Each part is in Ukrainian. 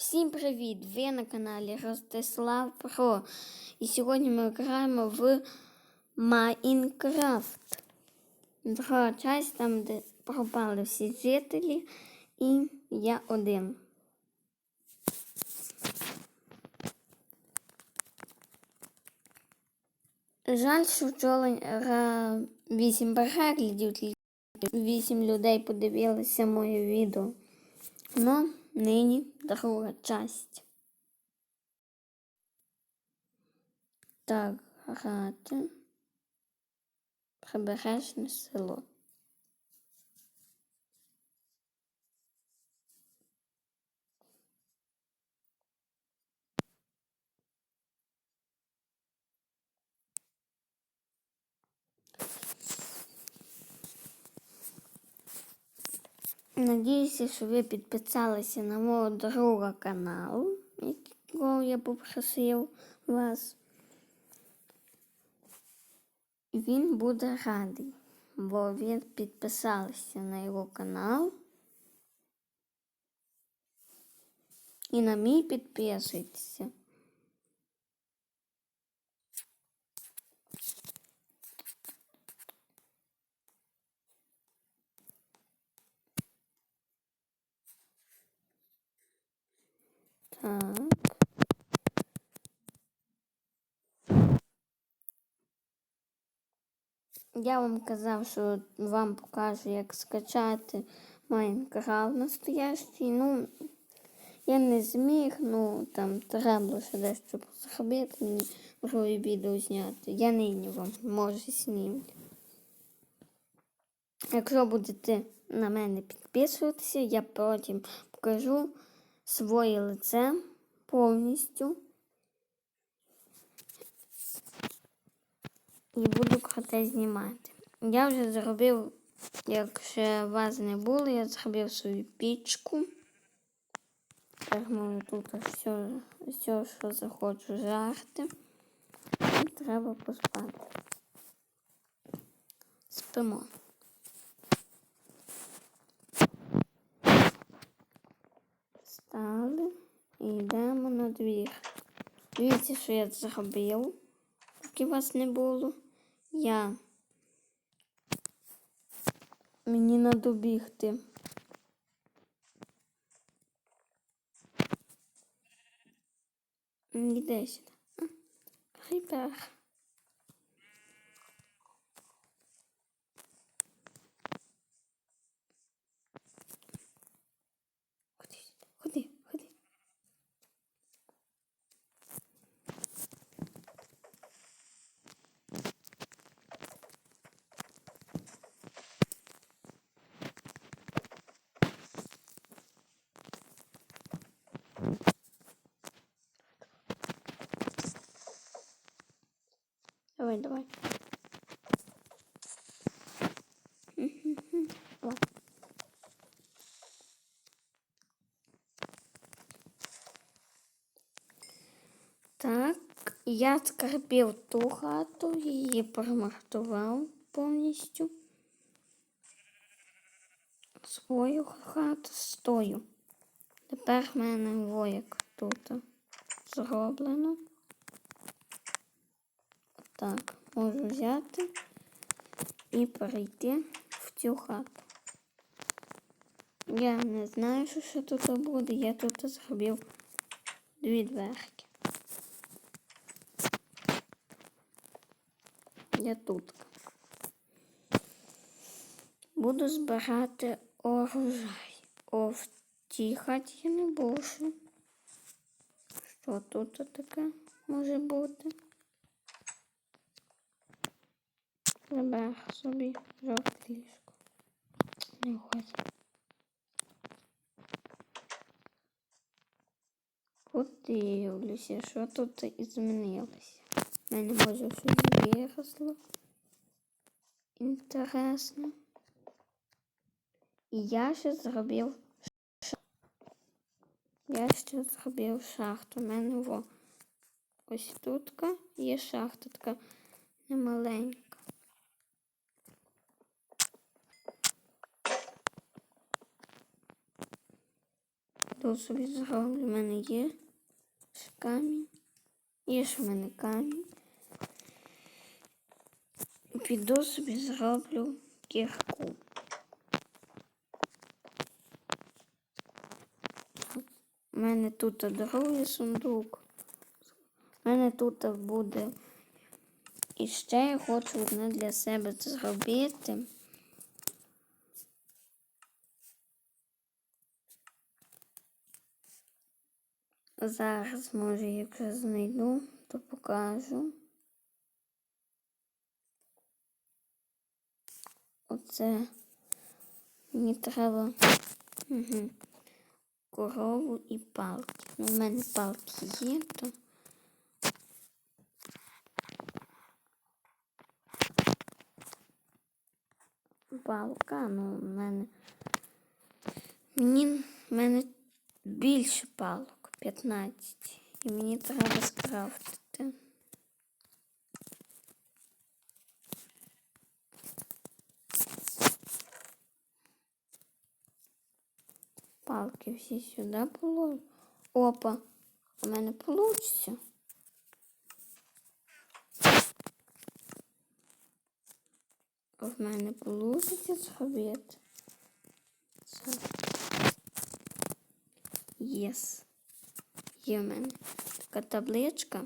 Всім привіт! Ви на каналі Ростислав Про. І сьогодні ми граємо в Майнкрафт. Друга часть, там, де пропали всі жителі, і я один. Жаль, що вчора 8 переглядів, тільки 8 людей подивилися моє відео. Но нині друга часть. Так, грати. Прибережне село. Надіюся, що ви підписалися на мого друга канал, якого я попросив вас. Він буде радий, бо ви підписалися на його канал. І на мій підписуйтеся. Так. Я вам казав, що вам покажу, як скачати Майнкрафт настоящий. Ну, я не зміг, ну там треба ще дещо зробити мені друге відео зняти. Я нині вам може знімлю. Якщо будете на мене підписуватися, я потім покажу своє лице повністю. І буду круте знімати. Я вже зробив, як ще вас не було, я зробив свою пічку. Так можу тут все, все, що захочу жарти. І треба поспати. Спимо. Встали і йдемо на двір. Дивіться, що я зробив, поки вас не було. Я мені надо бігти. Іде сюди. Кріпер. Давай. О. Так, я скарбів ту хату, її промартував повністю. Свою хату стою. Тепер в мене вояк тут зроблено. Так, можу взяти і перейти в цю хату. Я не знаю, що тут буде. Я тут зробив дві дверки. Я тут. Буду збирати урожай. О, в цій хаті я не бушу. Що тут таке може бути? Забер собі жовте ліжко. Не хочу. Подивлюся, що тут і змінилося. У мене може щось виросло. Інтересно. І я ще зробив ш- Я ще зробив шахту. У мене во ось тут є шахта така немаленька. Піду собі зроблю. У мене є камінь. Є ж в мене камінь. Піду собі зроблю кірку. У мене тут другий сундук. У мене тут буде. І ще я хочу одне для себе зробити. Зараз, може, якщо знайду, то покажу. Оце мені треба угу. корову і палки. Ну, у мене палки є, то. Палка, ну, в мене. Мені в мене більше палок, 15. І мені треба скрафтити. Палки всі сюди положу. Опа, у мене вийде. В мене вийде зробити. Єс. Є в мене така табличка.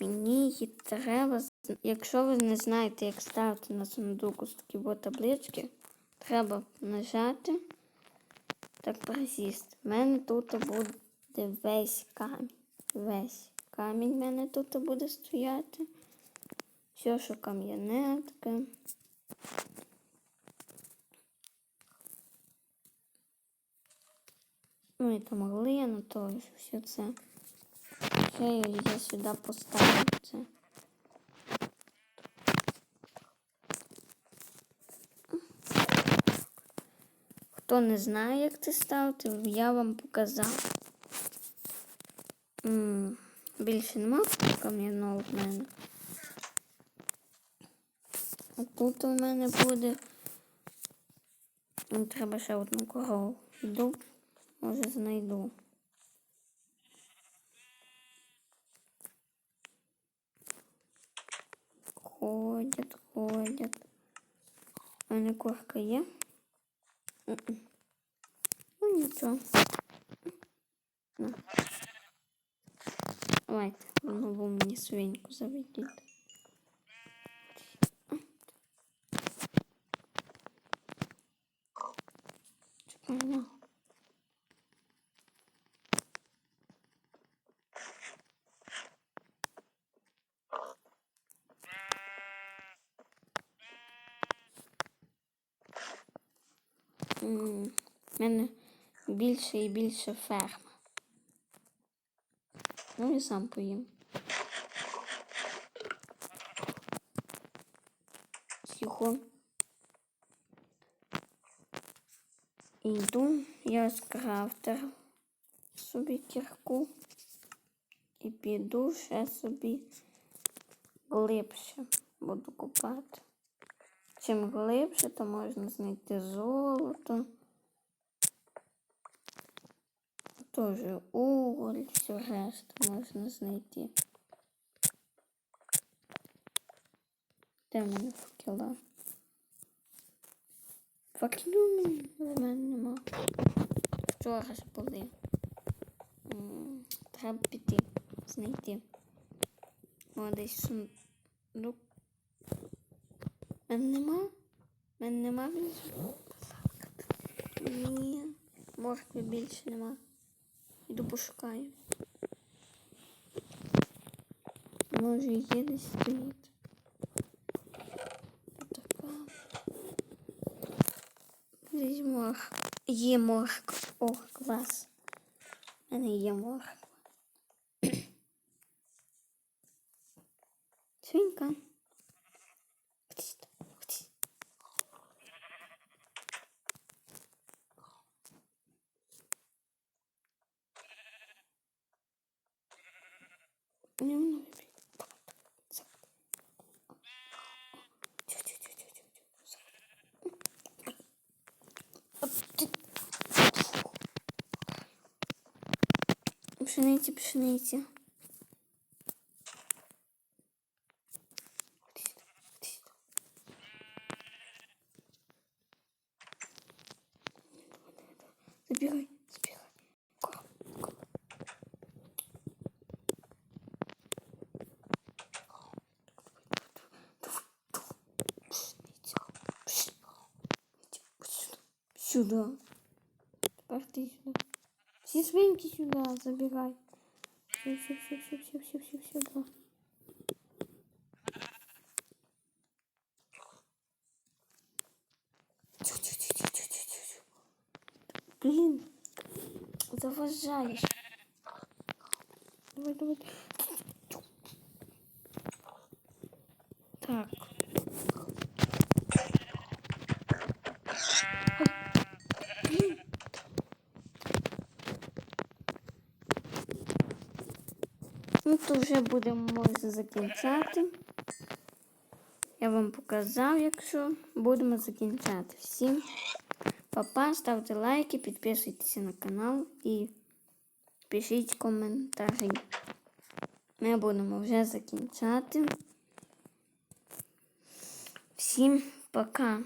Мені її треба, якщо ви не знаєте, як ставити на сундук ось такі от таблички, треба нажати так присісти. У мене тут буде весь камінь. Весь камінь в мене тут буде стояти. Все, що кам'яне таке. Ну і там глина, то все це. Ще я сюди поставлю це. Хто не знає, як це ставити, я вам показав. М, Більше нема кам'яного в мене. А тут у мене буде. Треба ще одну корову. Йду, може знайду. Ходять, ходять. У мене курка є. М-м. Ну нічого. На. Давайте, нову мені свиньку заведіть. Чекай, на. М, В мене більше і більше ферма. Ну і сам поїм. Тихо. Йду, я скрафтер собі кірку і піду ще собі глибше буду купати. Чим глибше, то можна знайти золото. Тоже уголь, все решту можна знайти. Де мене факела? Факелю в мене нема. Вчора ж були. Треба піти, знайти. О, десь сундук. Мене нема? Мене нема більше? Ні, моркви більше нема. Іду пошукаю. Може є десь стоїть. Така. Десь морг. Є морква. О, клас. У мене є морква. Свинька. Пшениці, пшениці. Забігай, забігай. Ко, ко. Пшениця, пшениця. Сюда. Тепер ти сюди. Всі свинки сюди, забігай. Все, все, все, все, все, все, все, все. Тю-тю-тю-тю-тю-тю-тю. Блін, заважаєш. Давай, давай. Так. Вже будемо може закінчати. Я вам показав, якщо будемо закінчати. Всім папа, ставте лайки, підписуйтесь на канал і пишіть коментарі. Ми будемо вже закінчати. Всім пока.